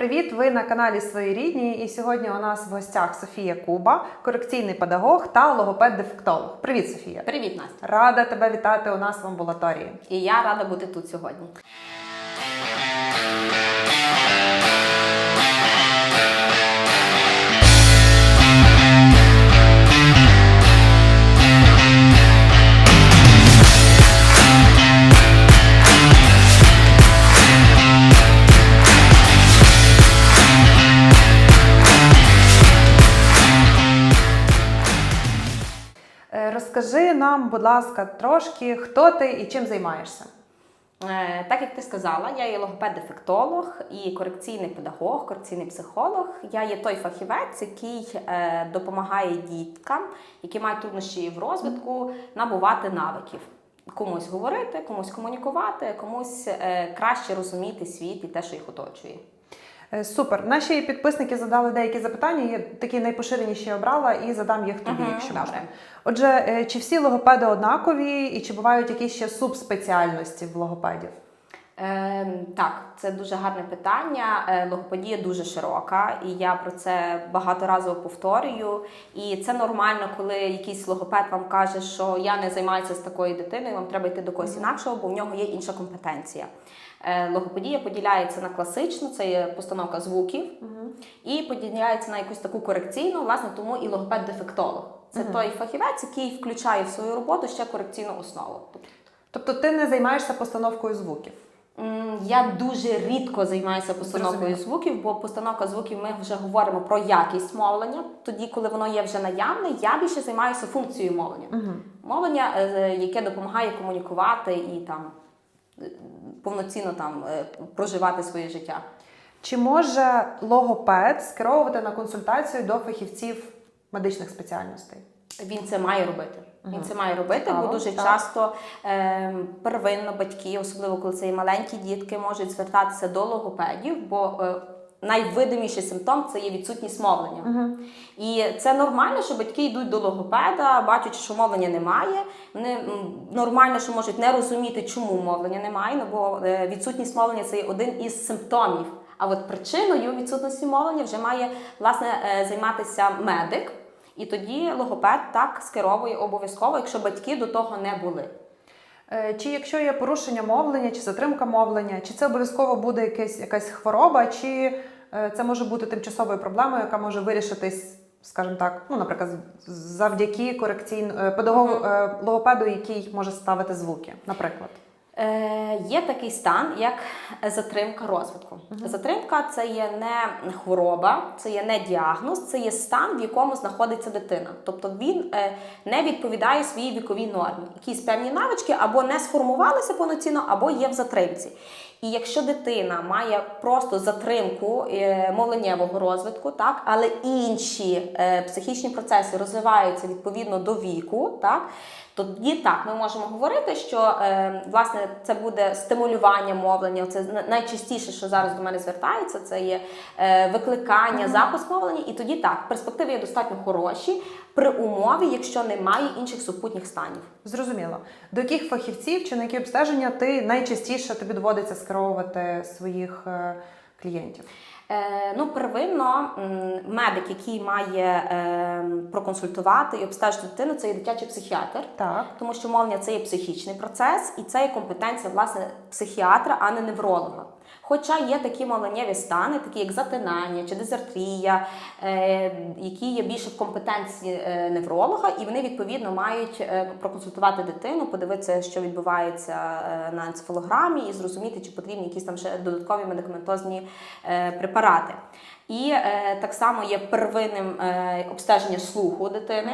Привіт! Ви на каналі Свої рідні. І сьогодні у нас в гостях Софія Куба, корекційний педагог та логопед-дефектолог. Привіт, Софія! Привіт, Настя. Рада тебе вітати у нас в амбулаторії. І я рада бути тут сьогодні. Розкажи нам, будь ласка, трошки, хто ти і чим займаєшся. Е, Так як ти сказала, я є логопед-дефектолог і корекційний педагог, корекційний психолог. Я є той фахівець, який е, допомагає діткам, які мають труднощі в розвитку, набувати навиків. Комусь говорити, комусь комунікувати, комусь е, краще розуміти світ і те, що їх оточує. Е, Супер. Наші підписники задали деякі запитання. Я такі найпоширеніші обрала і задам їх тобі, Мгм, якщо добре. можна. Отже, е, чи всі логопеди однакові, і чи бувають якісь ще субспеціальності в логопедів? Е, так, це дуже гарне питання. Е, логопедія дуже широка, і я про це багаторазово повторюю. І це нормально, коли якийсь логопед вам каже, що я не займаюся з такою дитиною, вам треба йти до когось інакшого, бо в нього є інша компетенція. Е, логопедія поділяється на класичну, це є постановка звуків, і поділяється на якусь таку корекційну, власне, тому і логопед-дефектолог. Це той фахівець, який включає в свою роботу ще корекційну основу. Тобто ти не займаєшся постановкою звуків? Я дуже рідко займаюся постановкою звуків, бо постановка звуків ми вже говоримо про якість мовлення. Тоді, коли воно є вже наявне, я більше займаюся функцією мовлення. Угу. Мовлення, е, яке допомагає комунікувати і там е, повноцінно там е, проживати своє життя. Чи може логопед скеровувати на консультацію до фахівців медичних спеціальностей? Він це має робити. Він це має робити, Цікаво, бо дуже так. часто е, первинно батьки, особливо коли це є маленькі дітки, можуть звертатися до логопедів, бо е, найвидиміший симптом це є відсутність мовлення. І це нормально, що батьки йдуть до логопеда, бачать, що мовлення немає. Вони нормально, що можуть не розуміти, чому мовлення немає, ну, бо е, відсутність мовлення це є один із симптомів. А от причиною відсутності мовлення вже має власне е, займатися медик. І тоді логопед так скеровує обов'язково, якщо батьки до того не були. Е, Чи якщо є порушення мовлення, чи затримка мовлення, чи це обов'язково буде якась, якась хвороба, чи е, це може бути тимчасовою проблемою, яка може вирішитись, скажімо так, ну, наприклад, завдяки корекційно е, педагогу логопеду, який може ставити звуки, наприклад. Е, є такий стан, як затримка розвитку. Затримка це є не хвороба, це є не діагноз, це є стан, в якому знаходиться дитина. Тобто він е, не відповідає своїй віковій нормі. Якісь певні навички або не сформувалися повноцінно, або є в затримці. І якщо дитина має просто затримку е, мовленнєвого розвитку, так, але інші е, психічні процеси розвиваються відповідно до віку, так, тоді так ми можемо говорити, що е, власне це буде стимулювання мовлення. Це найчастіше, що зараз до мене звертається, це є викликання, запуск мовлення. І тоді так, перспективи є достатньо хороші при умові, якщо немає інших супутніх станів. Зрозуміло. До яких фахівців чи на які обстеження ти найчастіше тобі доводиться скеровувати своїх е, клієнтів? Е, ну, первинно, медик, який має е, проконсультувати і обстежити дитину, це є дитячий психіатр. Так. Тому що мовлення це є психічний процес, і це є компетенція власне психіатра, а не невролога. Хоча є такі мовленнєві стани, такі як затинання чи дезертрія, е, які є більше в компетенції е, невролога, і вони відповідно мають е, проконсультувати дитину, подивитися, що відбувається на енцефалограмі, і зрозуміти, чи потрібні якісь там ще додаткові медикаментозні препарати. І е, так само є первинним е, обстеження слуху дитини.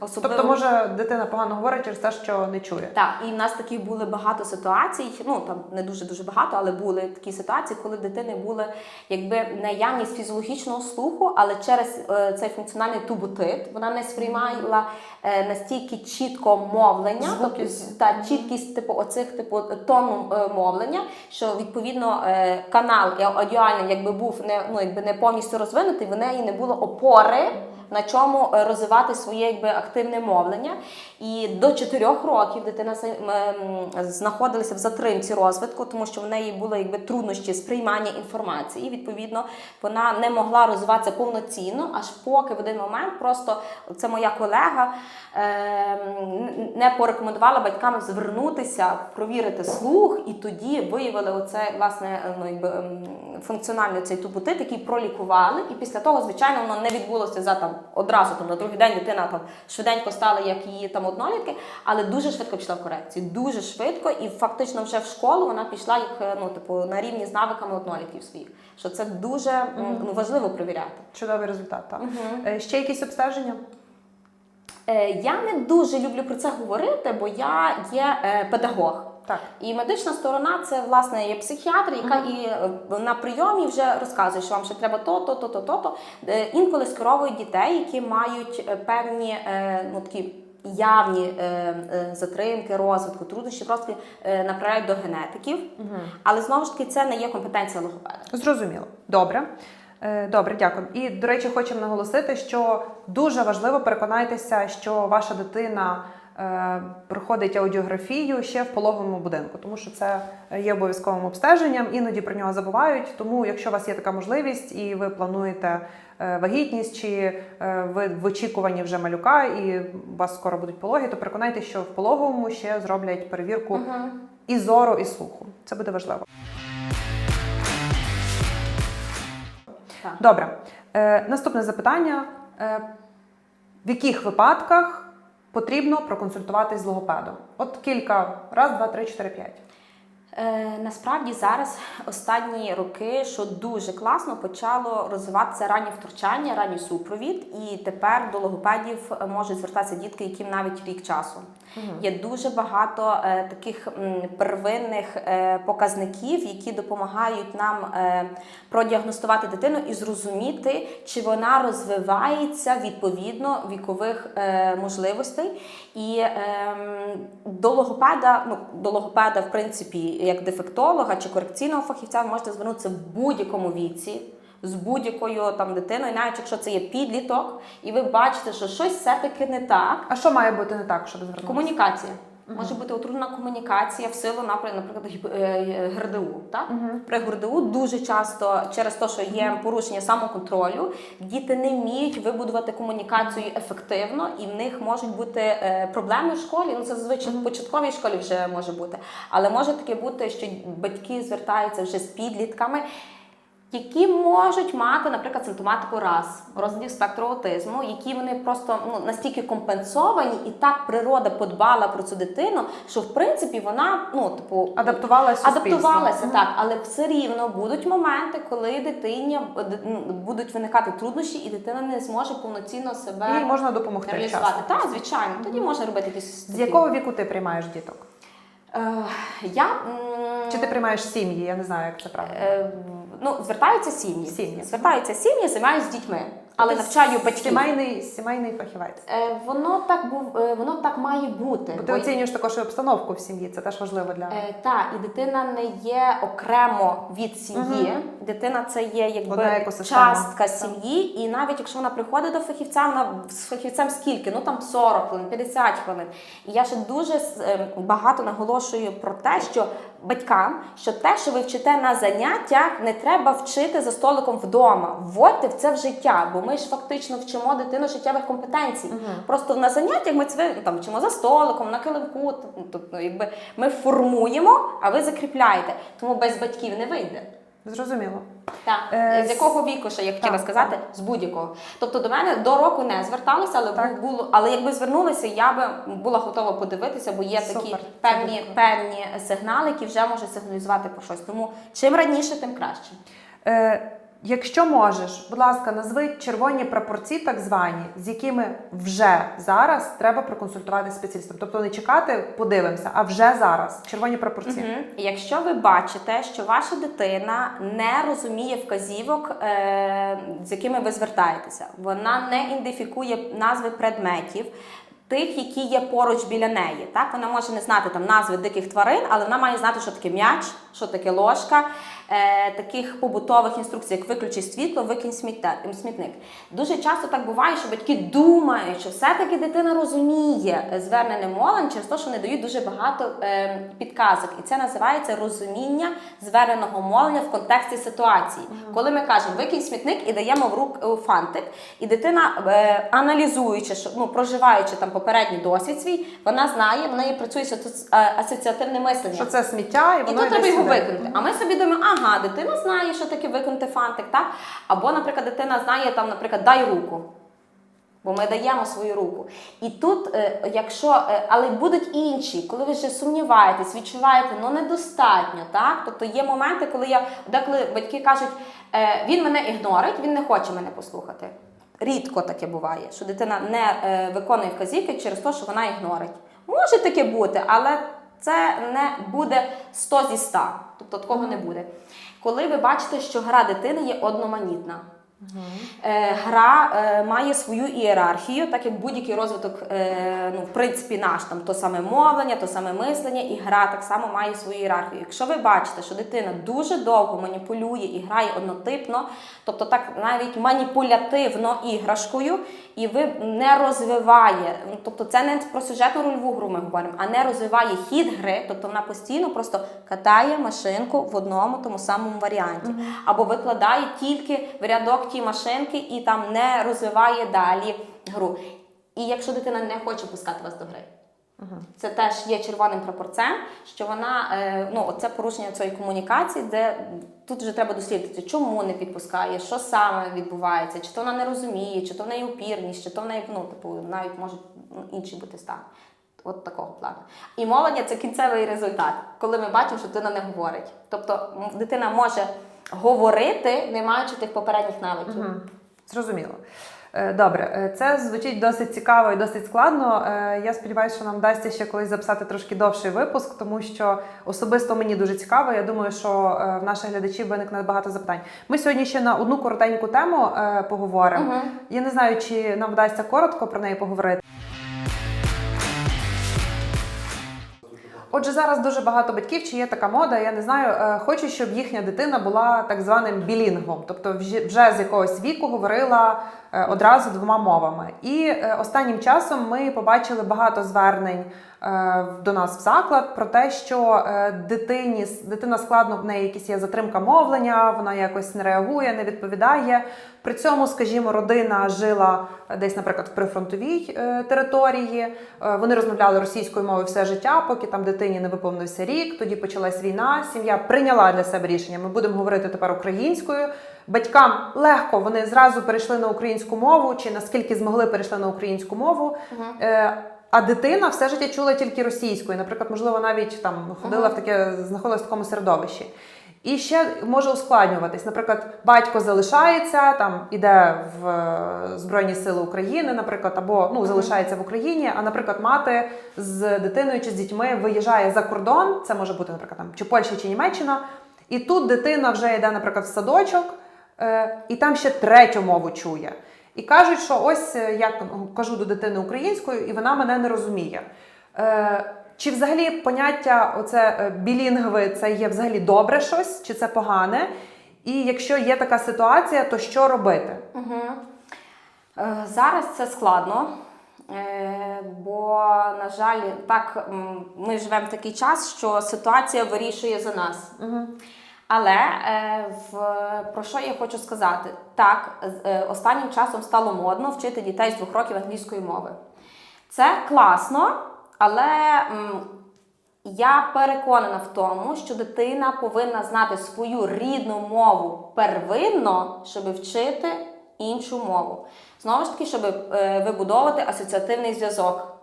Особливо... Тобто, може, дитина погано говорить через те, що не чує. Так, і в нас таких були багато ситуацій. Ну там не дуже дуже багато, але були такі ситуації, коли в дитини були якби наявність фізіологічного слуху, але через е, цей функціональний тубутит вона не сприймала е, настільки чітко мовлення, тобто та чіткість типу оцих типу тону е, мовлення, що відповідно е, канал аудіальний, якби був не ну якби не повністю розвинутий, в неї не було опори на чому е, розвивати своє якби активне мовлення. І до 4 років дитина ем, знаходилася в затримці розвитку, тому що в неї були якби труднощі сприймання інформації. І відповідно вона не могла розвиватися повноцінно, аж поки в один момент просто це моя колега ем, не порекомендувала батькам звернутися, провірити слух, і тоді виявили оце власне ну, якби, ем, функціональний цей тубутит, який пролікували. І після того, звичайно, воно не відбулося за там одразу. Там на другий день дитина там швиденько стала, як її там однолітки, але дуже швидко пішла в корекцію. Дуже швидко, і фактично вже в школу вона пішла як е, ну, типу, на рівні з навиками однолітків своїх. Що це дуже ну, важливо перевіряти. Чудовий результат. Так. Е, Ще якісь обстеження? Е, Я не дуже люблю про це говорити, бо я є педагог. Так. І медична сторона це власне є психіатр, яка і е, на прийомі вже розказує, що вам ще треба то, то, то, то, то, то. Е, Інколи скеровують дітей, які мають е, певні ну, такі явні е, е, затримки, розвитку, труднощі, просто е, направляють до генетиків. Але знову ж таки це не є компетенція логопеда. Зрозуміло. Добре. Е, Добре, дякую. І, до речі, хочемо наголосити, що дуже важливо переконайтеся, що ваша дитина проходить аудіографію ще в пологовому будинку, тому що це є обов'язковим обстеженням, іноді про нього забувають. Тому, якщо у вас є така можливість і ви плануєте е, вагітність, чи е, ви в очікуванні вже малюка, і у вас скоро будуть пологи, то переконайтеся, що в пологовому ще зроблять перевірку і зору, і слуху. Це буде важливо. Так. Добре. Е, наступне запитання: е, в яких випадках потрібно проконсультуватись з логопедом? От кілька, раз, два, три, чотири, п'ять. Е, насправді зараз останні роки, що дуже класно, почало розвиватися раннє втручання, ранній супровід, і тепер до логопедів е, можуть звертатися дітки, яким навіть рік часу. Є дуже багато е, таких м, первинних е, показників, які допомагають нам е, продіагностувати дитину і зрозуміти, чи вона розвивається відповідно вікових е, можливостей. І ем, до логопеда, ну до логопеда, в принципі, як дефектолога чи корекційного фахівця, ви можете звернутися в будь-якому віці. З будь-якою там дитиною, навіть якщо це є підліток, і ви бачите, що щось все-таки не так, А що має бути не так, щоб звернутися? Комунікація. Може бути отруднена комунікація в силу, наприклад, гіп- е, ГРДУ. Так? При ГРДУ дуже часто через те, що є порушення самоконтролю, діти не вміють вибудувати комунікацію ефективно, і в них можуть бути е, проблеми в школі. Ну це зазвичай в початковій школі вже може бути. Але може таке бути, що батьки звертаються вже з підлітками. Які можуть мати, наприклад, симптоматику раз розладів спектру аутизму, які вони просто ну настільки компенсовані, і так природа подбала про цю дитину, що в принципі вона ну типу Адаптувалася адаптувалася так, але все рівно будуть моменти, коли дитині е, будуть виникати труднощі, і дитина не зможе повноцінно себе Їй можна допомогти реалізувати. Так, звичайно, тоді можна робити якісь З якого віку ти приймаєш діток? Е, я Чи ти приймаєш сім'ї? Я не знаю, як це правильно. Е, ну, звертаються сім'ї. Сім'ї. Звертаються сім'ї, займаються з дітьми, але Ти навчаю батьків. Сімейний, сімейний фахівець. Е, воно так був, е, воно так має бути. Бо ти Бо- оцінюєш також і обстановку в сім'ї, це теж важливо для Е, та, і дитина не є окремо від сім'ї. Дитина це є Одна якби екосистема. частка сім'ї. І навіть якщо вона приходить до фахівця, вона з фахівцем скільки? Ну там 40 хвилин, 50 хвилин. І я ще дуже е, багато наголошую про те, що батькам, що те, що ви вчите на заняттях, не треба вчити за столиком вдома. Вводьте в це в життя, бо ми ж фактично вчимо дитину життєвих компетенцій. Просто на заняттях ми це ну, там вчимо за столиком, на килимку. Тобто, якби ми формуємо, а ви закріпляєте. Тому без батьків не вийде. зрозуміло. Так, Е, з якого віку ще я хотіла так, сказати? З будь-якого. Тобто до мене до року не зверталися, але Так. було, але якби звернулися, я би була готова подивитися, бо є такі Супер, це певні, певні сигнали, які вже можуть сигналізувати про щось. Тому чим раніше, тим краще. Е, якщо можеш, будь ласка, назви червоні прапорці, так звані, з якими вже зараз треба проконсультувати спеціалістом. Тобто не чекати, подивимося, а вже зараз. Червоні прапорці. Мгм. Якщо ви бачите, що ваша дитина не розуміє вказівок, е, з якими ви звертаєтеся, вона не ідентифікує назви предметів. Тих, які є поруч біля неї, так вона може не знати там назви диких тварин, але вона має знати, що таке м'яч, що таке ложка. Е, таких побутових інструкцій, як виключи світло, викинь сміття, смітник. Дуже часто так буває, що батьки думають, що все-таки дитина розуміє е, звернене мовлення через те, що не дають дуже багато е, підказок. І це називається розуміння зверненого мовлення в контексті ситуації. Коли ми кажемо викинь смітник і даємо в рук е, фантик, і дитина, е, аналізуючи, що ну проживаючи там попередній досвід свій, вона знає, вона і працює е, асоціативним мисленням. Що це сміття, і І тут треба його викинути. А ми собі думаємо, ага, дитина знає, що таке викинути фантик, так? Або, наприклад, дитина знає там, наприклад, дай руку. Бо ми даємо свою руку. І тут, е, якщо, е, але будуть інші, коли ви вже сумніваєтесь, відчуваєте, ну недостатньо, так? Тобто є моменти, коли я деколи батьки кажуть, е, він мене ігнорить, він не хоче мене послухати. Рідко таке буває, що дитина не виконує вказівки через те, що вона ігнорить. Може таке бути, але це не буде 100 зі 100. Тобто такого не буде. Коли ви бачите, що гра дитини є одноманітна. Е, Гра е, має свою ієрархію, так як будь-який розвиток, е, ну, в принципі, наш там то саме мовлення, то саме мислення, і гра так само має свою ієрархію. Якщо ви бачите, що дитина дуже довго маніпулює і грає однотипно, тобто так навіть маніпулятивно іграшкою, і ви не розвиває, ну, тобто це не про сюжетну рольову гру ми говоримо, а не розвиває хід гри, тобто вона постійно просто катає машинку в одному тому самому варіанті, або викладає тільки в рядок ті машинки і там не розвиває далі гру. І якщо дитина не хоче пускати вас до гри. Це теж є червоним прапорцем, що вона е, ну це порушення цієї комунікації, де тут вже треба дослідити, чому не підпускає, що саме відбувається, чи то вона не розуміє, чи то в неї упірність, чи то в неї ну, типу, навіть можуть ну, інший бути стан. От такого плану. І мовлення це кінцевий результат, коли ми бачимо, що дитина не говорить. Тобто дитина може говорити, не маючи тих попередніх навиків. Мгм. Зрозуміло. Е, Добре, Е, це звучить досить цікаво і досить складно. Е, Я сподіваюся, що нам вдасться ще колись записати трошки довший випуск, тому що особисто мені дуже цікаво. Я думаю, що в наших глядачів виникне багато запитань. Ми сьогодні ще на одну коротеньку тему поговоримо. Мгм. Я не знаю, чи нам вдасться коротко про неї поговорити. Отже, зараз дуже багато батьків, чи є така мода, я не знаю, хочу, хочуть, щоб їхня дитина була так званим білінгом, тобто вже з якогось віку говорила е, одразу двома мовами. І е, останнім часом ми побачили багато звернень е, до нас в заклад про те, що е, дитині дитина складно в неї якісь є затримка мовлення, вона якось не реагує, не відповідає. При цьому, скажімо, родина жила десь, наприклад, в прифронтовій е, території. Е, Вони розмовляли російською мовою все життя, поки там дитині не виповнився рік. Тоді почалась війна. Сім'я прийняла для себе рішення. Ми будемо говорити тепер українською. Батькам легко вони зразу перейшли на українську мову, чи наскільки змогли перейшли на українську мову. Е, А дитина все життя чула тільки російською. Наприклад, можливо, навіть там ходила в таке, знаходилась в такому середовищі. І ще може ускладнюватись. Наприклад, батько залишається, там іде в е, Збройні Сили України, наприклад, або ну залишається в Україні. А, наприклад, мати з дитиною чи з дітьми виїжджає за кордон. Це може бути, наприклад, там чи Польща, чи Німеччина. І тут дитина вже йде, наприклад, в садочок, е, і там ще третю мову чує. І кажуть, що ось е, я кажу до дитини українською, і вона мене не розуміє. Е, Чи взагалі поняття оце е, білінгви це є взагалі добре щось, чи це погане? І якщо є така ситуація, то що робити? Угу. Зараз це складно, бо, на жаль, так ми живемо в такий час, що ситуація вирішує за нас. Угу. Але е, в, про що я хочу сказати? Так, е, останнім часом стало модно вчити дітей з двох років англійської мови. Це класно, але м, я переконана в тому, що дитина повинна знати свою рідну мову первинно, щоб вчити іншу мову. Знову ж таки, щоб е, вибудовувати асоціативний зв'язок.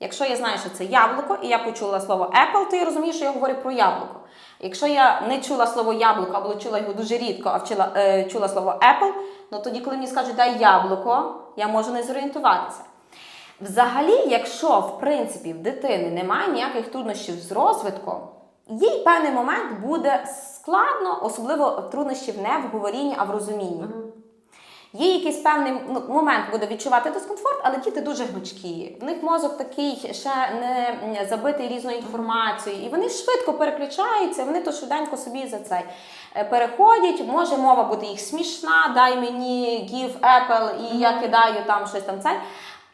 Якщо я знаю, що це яблуко, і я почула слово Apple, то я розумію, що я говорю про яблуко. Якщо я не чула слово яблуко або чула його дуже рідко, а вчила, е, чула слово Apple, ну тоді, коли мені скажуть дай яблуко, я можу не зорієнтуватися. Взагалі, якщо в принципі в дитини немає ніяких труднощів з розвитком, їй певний момент буде складно, особливо труднощів не в говорінні, а в розумінні. Є якийсь певний ну, момент буде відчувати дискомфорт, але діти дуже гнучкі. В них мозок такий ще не забитий різною інформацією, і вони швидко переключаються, вони то швиденько собі за цей. е, переходять, може мова бути їх смішна, дай мені give Apple, і я кидаю там щось там це.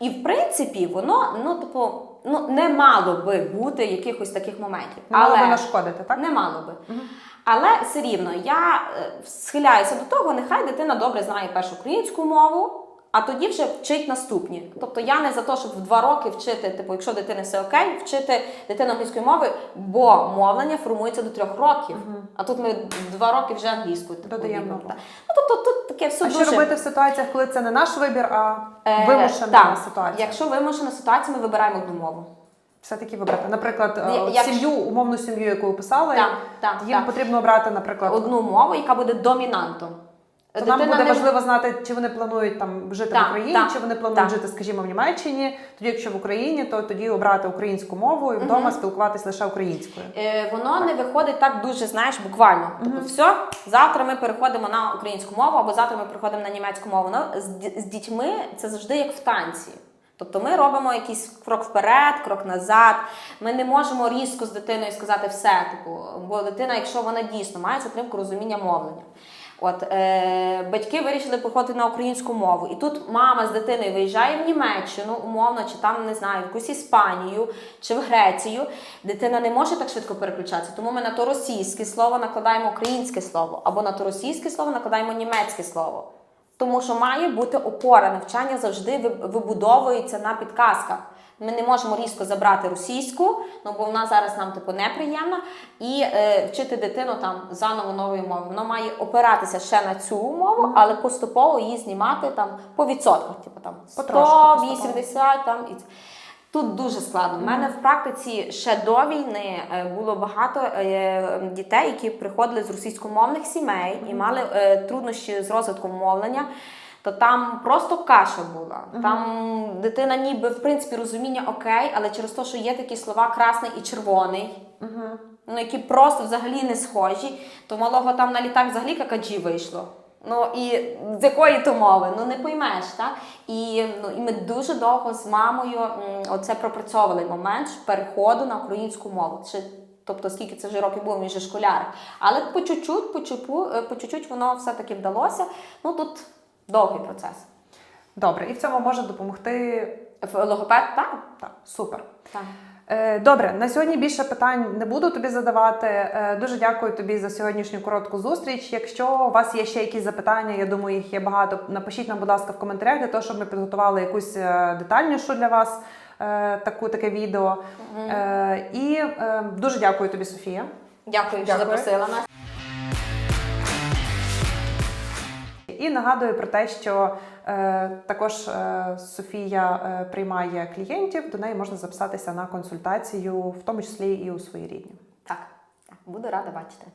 І в принципі, воно ну типу, ну не мало би бути якихось таких моментів. Не мало би нашкодити, так? не мало би. Але все рівно я е, схиляюся до того, нехай дитина добре знає першу українську мову, а тоді вже вчить наступні. Тобто я не за те, щоб в два роки вчити, типу, якщо дитини все окей, вчити дитину англійської мови, бо мовлення формується до трьох років. А тут ми два роки вже англійську типу, Додаємо Ну тобто тут таке все А дуже що робити в ситуаціях, коли це не наш вибір, а Е, вимушена так. ситуація? Якщо вимушена ситуація, ми вибираємо одну мову. Все-таки вибрати. Наприклад, е, як- сім'ю, умовну сім'ю, яку ви писали, Так, так, їм так. потрібно обрати, наприклад, Одну мову, яка буде домінантом. То нам буде не- важливо знати, чи вони планують там жити Так, в Україні, так, чи вони планують так. жити, скажімо, в Німеччині. Тоді, якщо в Україні, то тоді обрати українську мову і вдома спілкуватись лише українською. Е, воно не виходить так дуже, знаєш, буквально. Тобто, все, завтра ми переходимо на українську мову, або завтра ми переходимо на німецьку мову. Воно з, ді- з дітьми це завжди як в танці. Тобто ми робимо якийсь крок вперед, крок назад. Ми не можемо різко з дитиною сказати все. Типу, бо дитина, якщо вона дійсно має затримку розуміння мовлення. От е, батьки вирішили походити на українську мову, і тут мама з дитиною виїжджає в Німеччину, умовно, чи там не знаю, в якусь Іспанію чи в Грецію. Дитина не може так швидко переключатися, тому ми на то російське слово накладаємо українське слово, або на то російське слово накладаємо німецьке слово. Тому що має бути опора навчання завжди вибудовується на підказках. Ми не можемо різко забрати російську, ну бо вона зараз нам типу неприємна, і е, вчити дитину там заново нової мови. Воно має опиратися ще на цю мову, але поступово її знімати там по відсотках, типу там 100, 80, там і. Тут дуже складно. У мене в практиці ще до війни е, було багато е, дітей, які приходили з російськомовних сімей і мали е, труднощі з розвитком мовлення. То там просто каша була. Там дитина ніби в принципі розуміння окей, але через те, що є такі слова красний і червоний, ну які просто взагалі не схожі, то малого там на літак взагалі какаджі вийшло. Ну і з якої то мови, ну не поймеш, так? І, ну, і ми дуже довго з мамою оце пропрацьовували момент переходу на українську мову. Чи, тобто, скільки це вже років було, він вже школяр. Але по чуть-чуть, е, по чуть-чуть воно все-таки вдалося. Ну тут довгий процес. Добре, і в цьому може допомогти. В- Логопед, так? Так, супер. Так. Е, Добре, на сьогодні більше питань не буду тобі задавати. Е, Дуже дякую тобі за сьогоднішню коротку зустріч. Якщо у вас є ще якісь запитання, я думаю, їх є багато. Напишіть нам, будь ласка, в коментарях для того, щоб ми підготували якусь е, детальнішу для вас таку таке відео. Е, І дуже дякую тобі, Софія. Дякую, що запросила нас. І нагадую про те, що е, також е, Софія е, приймає клієнтів. До неї можна записатися на консультацію, в тому числі і у своїй рідні. Так, буду рада бачити.